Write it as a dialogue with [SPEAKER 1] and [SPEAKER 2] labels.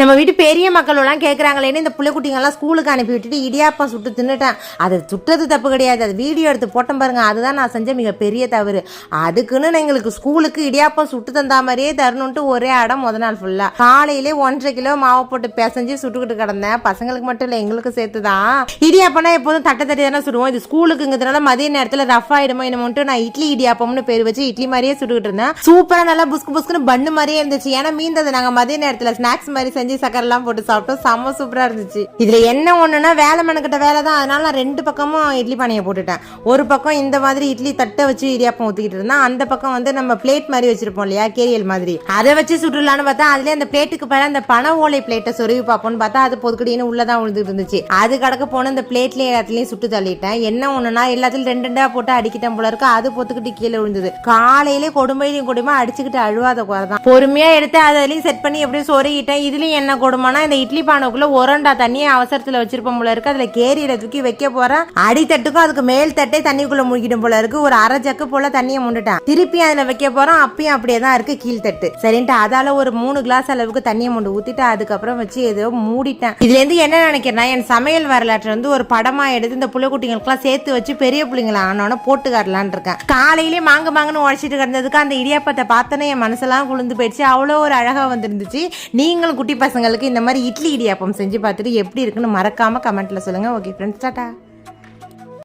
[SPEAKER 1] நம்ம வீட்டு பெரிய மக்களெல்லாம் கேட்குறாங்களேன்னு இந்த பிள்ளைக்குட்டிங்கெல்லாம் ஸ்கூலுக்கு அனுப்பி விட்டுட்டு இடியாப்பம் சுட்டு தின்னுட்டேன். அது சுட்டது தப்பு கிடையாது. அது வீடியோ எடுத்து போட்டேன் பாருங்கள் அதுதான் நான் செஞ்ச மிகப்பெரிய தவறு. அதுக்குன்னு நான் எங்களுக்கு ஸ்கூலுக்கு இடியாப்பம் சுட்டு தந்தா மாதிரியே தரணுன்ட்டு ஒரே அடம் முத நாள் ஃபுல்லாக காலையிலே ஒன்றரை கிலோ மாவு போட்டு பிசைஞ்சு சுட்டுக்கிட்டு கிடந்தேன். பசங்களுக்கு மட்டும் இல்லை எங்களுக்கு சேர்த்து தான் இடியாப்பம்னா எப்போதும் தட்டை தட்டி தானே சுடுவோம். இது ஸ்கூலுக்குங்கிறதுனால மதிய நேரத்தில் ரஃப் ஆகிடுமோ என்னமோன்ட்டு நான் இட்லி இடியாப்பம்னு பேர் வச்சு இட்லி மாதிரியே சுட்டுக்கிட்டு இருந்தேன். சூப்பராக நல்லா புஸ்கு புஸ்குன்னு பண்ணு மாதிரியே இருந்துச்சு. ஏன்னா மீந்தது நாங்கள் மதிய நேரத்தில் ஸ்நாக்ஸ் மாதிரி செஞ்சு சக்கரெல்லாம் போட்டு சாப்பிட்டோம். செம்ம சூப்பராக இருந்துச்சு. இதில் என்ன ஒன்றுனா வேலை மனக்கிட்ட வேலை தான். அதனால நான் ரெண்டு பக்கமும் இட்லி பானையை போட்டுட்டேன். ஒரு பக்கம் இந்த மாதிரி இட்லி தட்டை வச்சு இடியாப்பம் ஊற்றிக்கிட்டு இருந்தேன். அந்த பக்கம் வந்து நம்ம பிளேட் மாதிரி வச்சிருப்போம் இல்லையா? கேரியல் மாதிரி. அதை வச்சு சுற்றுலான்னு பார்த்தா அதுலேயே அந்த பிளேட்டுக்கு பதிலா அந்த பனை ஓலை பிளேட்டை சொருவி பார்ப்போம்னு பார்த்தா அது பொதுக்கடின்னு உள்ளதான் விழுந்துட்டு இருந்துச்சு. அது கடக்க போன அந்த பிளேட்லேயே எல்லாத்துலேயும் சுட்டு தள்ளிட்டேன். என்ன ஒன்றுனா எல்லாத்துலையும் ரெண்டு ரெண்டாக போட்டு அடிக்கிட்டேன் போல இருக்கு. அது பொத்துக்கிட்டு கீழே விழுந்தது. காலையிலே கொடுமையிலையும் கொடுமை அடிச்சுக்கிட்டு அழுவாத குறை தான். பொறுமையாக எடுத்து அதுலேயும் செட் பண்ணி எப்படியும் சொருகிட்டேன். இதுலேயும் என்ன கொடுமைனா இந்த இட்லி பானைக்குள்ள ஒரண்டா தண்ணியை அவசரத்துல வச்சிருப்போம் போல இருக்கு. அதுல கேரியில தூக்கி வைக்க போறேன் அடித்தட்டுக்கும் அதுக்கு மேல் தட்டே தண்ணிக்குள்ள முழுகிடும் போல இருக்கு. ஒரு அரை ஜக்கு போல தண்ணியை முண்டுட்டேன். திருப்பி அதுல வைக்க போறோம். அப்பயும் அப்படியே தான் இருக்கு கீழ்த்தட்டு சரின்ட்டு அதால ஒரு மூணு கிளாஸ் அளவுக்கு தண்ணியை முண்டு ஊத்திட்டு அதுக்கப்புறம் வச்சு ஏதோ மூடிட்டேன். இதுல இருந்து என்ன நினைக்கிறேன்னா என் சமையல் வரலாற்றை வந்து ஒரு படமா எடுத்து இந்த புள்ளைக்குட்டிங்களுக்குலாம் சேர்த்து வச்சு பெரிய பிள்ளைங்கள ஆனோன்னு போட்டு காட்டலான் இருக்கேன். காலையிலே மாங்க மாங்கன்னு உடச்சிட்டு கிடந்ததுக்கு அந்த இடியாப்பத்தை பார்த்தோன்னே என் மனசெல்லாம் குளிர்ந்து போயிடுச்சு. அவ்வளோ ஒரு அழகா வந்துருந்துச்சு. நீங்களும் குட்டி பசங்களுக்கு இந்த மாதிரி இட்லி இடியாப்பம் செஞ்சு பார்த்துட்டு எப்படி இருக்குன்னு மறக்காமல் கமெண்ட்டில் சொல்லுங்க. Okay friends tata.